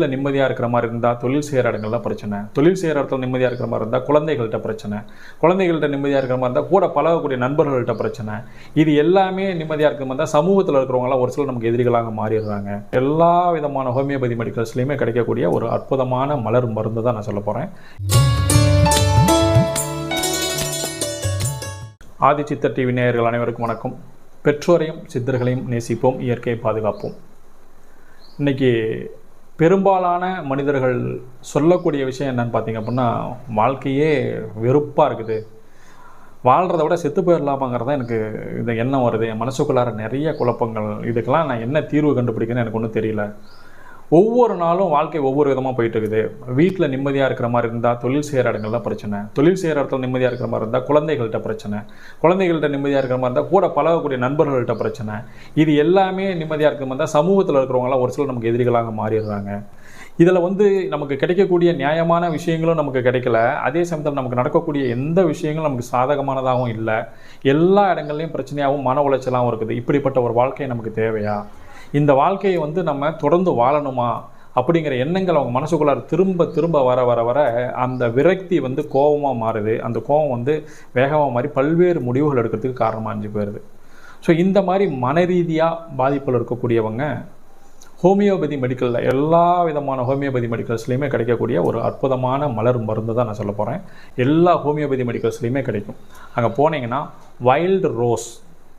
வீட்டில் நிம்மதியாக இருக்கிற மாதிரி இருந்தால் தொழில் செய்கிற இடங்கள்ல பிரச்சனை. தொழில் செய்கிற இடத்துல நிம்மதியாக இருக்கிற மாதிரி இருந்தால் குழந்தைகள்கிட்ட பிரச்சனை. குழந்தைகள்கிட்ட நிம்மதியாக இருக்கிற மாதிரி இருந்தால் கூட பழகக்கூடிய நண்பர்கள்கிட்ட பிரச்சனை. இது எல்லாமே நிம்மதியாக இருக்கிற மாதிரி இருந்தால் சமூகத்தில் இருக்கிறவங்களாம் ஒரு சிலர் நமக்கு எதிரிகளாக மாறிடுறாங்க. எல்லா விதமான ஹோமியோபதி மெடிக்கல்ஸ்லையுமே கிடைக்கக்கூடிய ஒரு அற்புதமான மலர் மருந்து தான் நான் சொல்ல போகிறேன் ஆதிச்சித்தர் டிவி நேயர்கள் அனைவருக்கும் வணக்கம். பெற்றோரையும் சித்தர்களையும் நேசிப்போம் இயற்கையை பாதுகாப்போம். இன்னைக்கு பெரும்பாலான மனிதர்கள் சொல்லக்கூடிய விஷயம் என்னன்னு பார்த்தீங்க அப்படின்னா வாழ்க்கையே வெறுப்பாக இருக்குது. வாழ்கிறத விட செத்து போயிடலாமாங்கிறதா எனக்கு இந்த எண்ணம் வருது. என் மனசுக்குள்ளார நிறைய குழப்பங்கள். இதுக்கெல்லாம் நான் என்ன தீர்வு கண்டுபிடிக்கணும்னு எனக்கு ஒன்றும் தெரியல. ஒவ்வொரு நாளும் வாழ்க்கை ஒவ்வொரு விதமாக போயிட்டு இருக்குது வீட்டில் நிம்மதியாக இருக்கிற மாதிரி இருந்தால் தொழில் செய்கிற இடங்கள்ல பிரச்சனை. தொழில் செய்கிற இடத்துல நிம்மதியாக இருக்கிற மாதிரி இருந்தால் குழந்தைகள்கிட்ட பிரச்சனை. குழந்தைகள்கிட்ட நிம்மதியாக இருக்கிற மாதிரி இருந்தால் கூட பழகக்கூடிய நண்பர்கள்கிட்ட பிரச்சனை. இது எல்லாமே நிம்மதியாக இருக்கிற மாதிரி இருந்தால் சமூகத்தில் இருக்கிறவங்களாம் ஒரு சிலர் நமக்கு எதிரிகளாக மாறிடுறாங்க. இதில் வந்து நமக்கு கிடைக்கக்கூடிய நியாயமான விஷயங்களும் நமக்கு கிடைக்கல. அதே சமயத்தில் நமக்கு நடக்கக்கூடிய எந்த விஷயங்களும் நமக்கு சாதகமானதாகவும் இல்லை. எல்லா இடங்கள்லையும் பிரச்சனையாகவும் மன உளைச்சலாகவும் இருக்குது. இப்படிப்பட்ட ஒரு வாழ்க்கை நமக்கு தேவையா? இந்த வாழ்க்கையை வந்து நம்ம தொடர்ந்து வாழணுமா அப்படிங்கிற எண்ணங்கள் அவங்க மனசுக்குள்ளார திரும்ப திரும்ப வர வர வர அந்த விரக்தி வந்து கோபமாக மாறுது. அந்த கோபம் வந்து வேகமாக மாறி பல்வேறு முடிவுகள் எடுக்கிறதுக்கு காரணமாக அஞ்சு போயிடுது ஸோ இந்த மாதிரி மன ரீதியாக பாதிப்பில் இருக்கக்கூடியவங்க ஹோமியோபதி மெடிக்கலில் எல்லா விதமான ஹோமியோபதி மெடிக்கல்ஸ்லையுமே கிடைக்கக்கூடிய ஒரு அற்புதமான மலர் மருந்து தான் நான் சொல்ல போகிறேன் எல்லா ஹோமியோபதி மெடிக்கல்ஸ்லையுமே கிடைக்கும். அங்கே போனீங்கன்னா வைல்டு ரோஸ்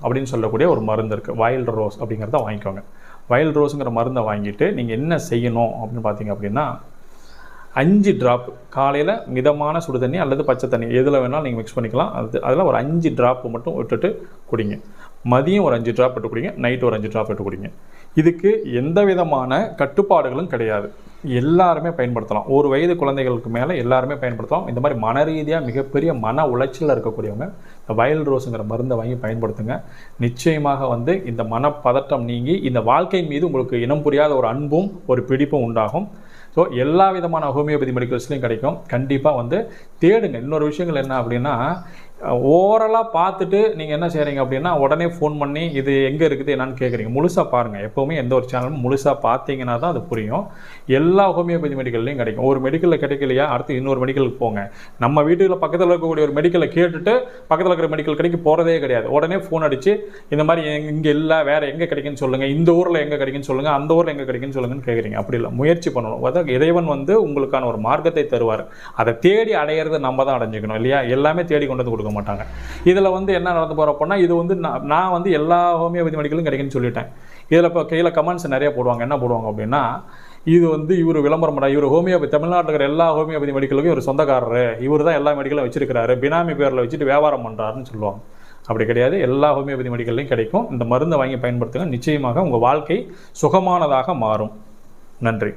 அப்படின்னு சொல்லக்கூடிய ஒரு மருந்து இருக்குது வைல்டு ரோஸ் அப்படிங்கிறத வாங்கிக்கோங்க. வைல்டு ரோஸுங்கிற மருந்தை வாங்கிட்டு நீங்கள் என்ன செய்யணும் அப்படின்னு பார்த்தீங்க அப்படின்னா அஞ்சு ட்ராப் காலையில் மிதமான சுடு தண்ணி அல்லது பச்சை தண்ணி எதில் வேணாலும் நீங்கள் மிக்ஸ் பண்ணிக்கலாம். அது அதில் ஒரு அஞ்சு ட்ராப் மட்டும் விட்டுட்டு குடிங்க. மதியம் ஒரு அஞ்சு ட்ராப் விட்டு குடிங்க நைட் ஒரு அஞ்சு ட்ராப் விட்டு குடிங்க. இதுக்கு எந்த விதமான கட்டுப்பாடுகளும் கிடையாது. எல்லாருமே பயன்படுத்தலாம். ஒரு வயது குழந்தைகளுக்கு மேலே எல்லாருமே பயன்படுத்தலாம். இந்த மாதிரி மன ரீதியாக மிகப்பெரிய மன உளைச்சலில் இருக்கக்கூடியவங்க இந்த வயல் ரோஸுங்கிற மருந்தை வாங்கி பயன்படுத்துங்க. நிச்சயமாக வந்து இந்த மனப்பதட்டம் நீங்கி இந்த வாழ்க்கை மீது உங்களுக்கு இனம் புரியாத ஒரு அன்பும் ஒரு பிடிப்பும் உண்டாகும். ஸோ எல்லா விதமான ஹோமியோபதி மெடிக்கல்ஸ்லையும் கிடைக்கும். கண்டிப்பாக வந்து தேடுங்க. இன்னொரு விஷயங்கள் என்ன அப்படின்னா ஓரலாக பார்த்துட்டு நீங்கள் என்ன செய்கிறீங்க அப்படின்னா உடனே ஃபோன் பண்ணி இது எங்கே இருக்குது? என்னன்னு கேட்குறீங்க முழுசாக பாருங்கள் எப்போவுமே எந்த ஒரு சேனலும் முழுசாக பார்த்தீங்கன்னா தான் அது புரியும். எல்லா ஹோமியோபதி மெடிக்கல்லையும் கிடைக்கும். ஒரு மெடிக்கலில் கிடைக்கலையா? அடுத்து இன்னொரு மெடிக்கலுக்கு போங்க. நம்ம வீட்டில் பக்கத்தில் இருக்கக்கூடிய ஒரு மெடிக்கலை கேட்டுட்டு பக்கத்தில் இருக்கிற மெடிக்கல் கடைக்கு போகிறதே கிடையாது. உடனே ஃபோன் அடித்து இந்த மாதிரி இங்கே இல்லை வேறு எங்கே கிடைக்குன்னு சொல்லுங்கள் இந்த ஊரில் எங்கே கிடைக்குன்னு சொல்லுங்கள் அந்த ஊரில் எங்கே கிடைக்குன்னு சொல்லுங்கன்னு கேட்குறீங்க அப்படி இல்லை. முயற்சி பண்ணணும். அதாவது இறைவன் வந்து உங்களுக்கான ஒரு மார்க்கத்தை தருவார். அதை தேடி அடையிறது நம்ம தான் அடைஞ்சிக்கணும் இல்லையா? எல்லாமே தேடி கொண்டு வந்து கொடுக்க மாட்டாங்க. இதில் வந்து என்ன நடந்து போகிறப்போனா இது வந்து நான் நான் வந்து எல்லா ஹோமியோபதி மெடிக்கலும் கிடைக்குன்னு சொல்லிட்டேன். இதில் இப்போ கையில் கமெண்ட்ஸ் நிறைய போடுவாங்க. என்ன போடுவாங்க அப்படின்னா இது வந்து இவர் விளம்பரம் பண்ண இவர் ஹோமியோபதி தமிழ்நாட்டில் இருக்கிற எல்லா ஹோமியோபதி மெடிக்கலுக்கும் இவர் சொந்தக்காரரு. இவர் தான் எல்லா மெடிக்கலும் வச்சிருக்கிறாரு. பினாமி பேரில் வச்சுட்டு வியாபாரம் பண்ணுறாருன்னு சொல்லுவாங்க. அப்படி கிடையாது. எல்லா ஹோமியோபதி மெடிக்கல்லையும் கிடைக்கும். இந்த மருந்தை வாங்கி பயன்படுத்துங்க. நிச்சயமாக உங்கள் வாழ்க்கை சுகமானதாக மாறும். நன்றி.